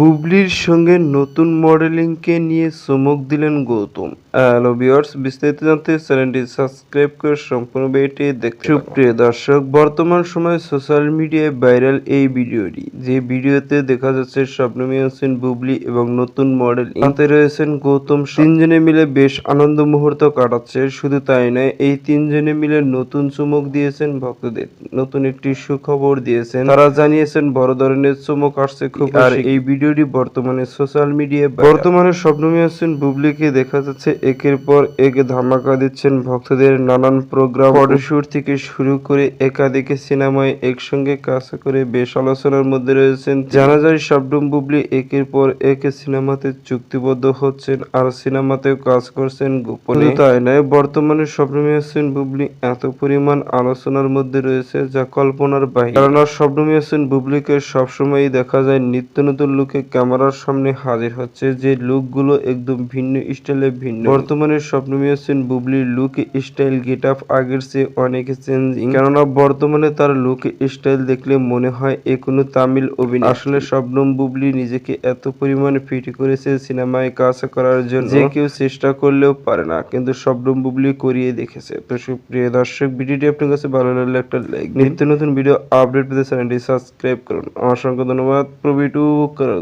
বুবলির সঙ্গে নতুন মডেলিংকে নিয়ে চমক দিলেন গৌতম। হ্যালো ভিউয়ার্স বিস্তারিত জানতে চ্যানেলটি সাবস্ক্রাইব করে সম্পূর্ণ ভিডিওটি দেখতে সুপ্রিয় দর্শক বর্তমান সময়ে সোশ্যাল মিডিয়ায় ভাইরাল এই ভিডিওটি। যে ভিডিওতে দেখা যাচ্ছে স্বপ্নমী হোসেন বুবলি এবং নতুন মডেল হাতে রয়েছেন গৌতম তিনজনে মিলে বেশ আনন্দ মুহূর্ত কাটাচ্ছে শুধু তাই নয় এই তিনজনে মিলে নতুন চমক দিয়েছেন ভক্তদের। নতুন একটি সুখবর দিয়েছেন। তারা জানিয়েছেন বড় ধরনের চমক আসছে খুব আর এই ভিডিওটি বর্তমানে সোশ্যাল মিডিয়ায় বর্তমানে স্বপ্নমী হোসেন বুবলিকে দেখা যাচ্ছে একের পর এক ধামাকা দিচ্ছেন ভক্তদের নানান প্রোগ্রাম। ফটোশুট থেকে শুরু করে একাধিক সিনেমায় একসঙ্গে কাজ করে বেশ আলোচনার মধ্যে রয়েছেন। জানা যায় শবনম বুবলি একের পর এক সিনেমাতে চুক্তিবদ্ধ হচ্ছেন আর সিনেমাতেও কাজ করছেন গোপনে। তাই নয়, বর্তমানে স্বপ্নমী হোসেন বুবলি এত পরিমাণ আলোচনার মধ্যে রয়েছে যা কল্পনার বাহিরে। কেননা স্বপ্নমী হোসেন বুবলিকে সবসময়ই দেখা যায় নিত্য নতুন লুকে। ক্যামেরার সামনে হাজির হচ্ছে যে লুকগুলো একদম ভিন্ন স্টাইলে ভিন্ন। বর্তমানে স্বপ্নমী হোসেন বুবলির লুক স্টাইল গেট আপ আগের চেয়ে অনেক চেঞ্জিং। কেননা বর্তমানে তার লুক স্টাইল দেখলে মনে হয় এ কোনো তামিল অভিনয় আসলে শবনম বুবলি নিজেকে এত পরিমাণে ফিট করেছে সিনেমায় কাজ করার জন্য। যে কেউ চেষ্টা করলেও পারে না, কিন্তু শবনম বুবলি করিয়ে দেখেছে। তো সুপ্রিয় দর্শক, ভিডিওটি আপনার কাছে ভালো লাগলে একটা লাইক নিত্য নতুন ভিডিও আপডেট পেতে চ্যানেলটি সাবস্ক্রাইব করুন। অসংখ্য ধন্যবাদ। প্রবিটু করো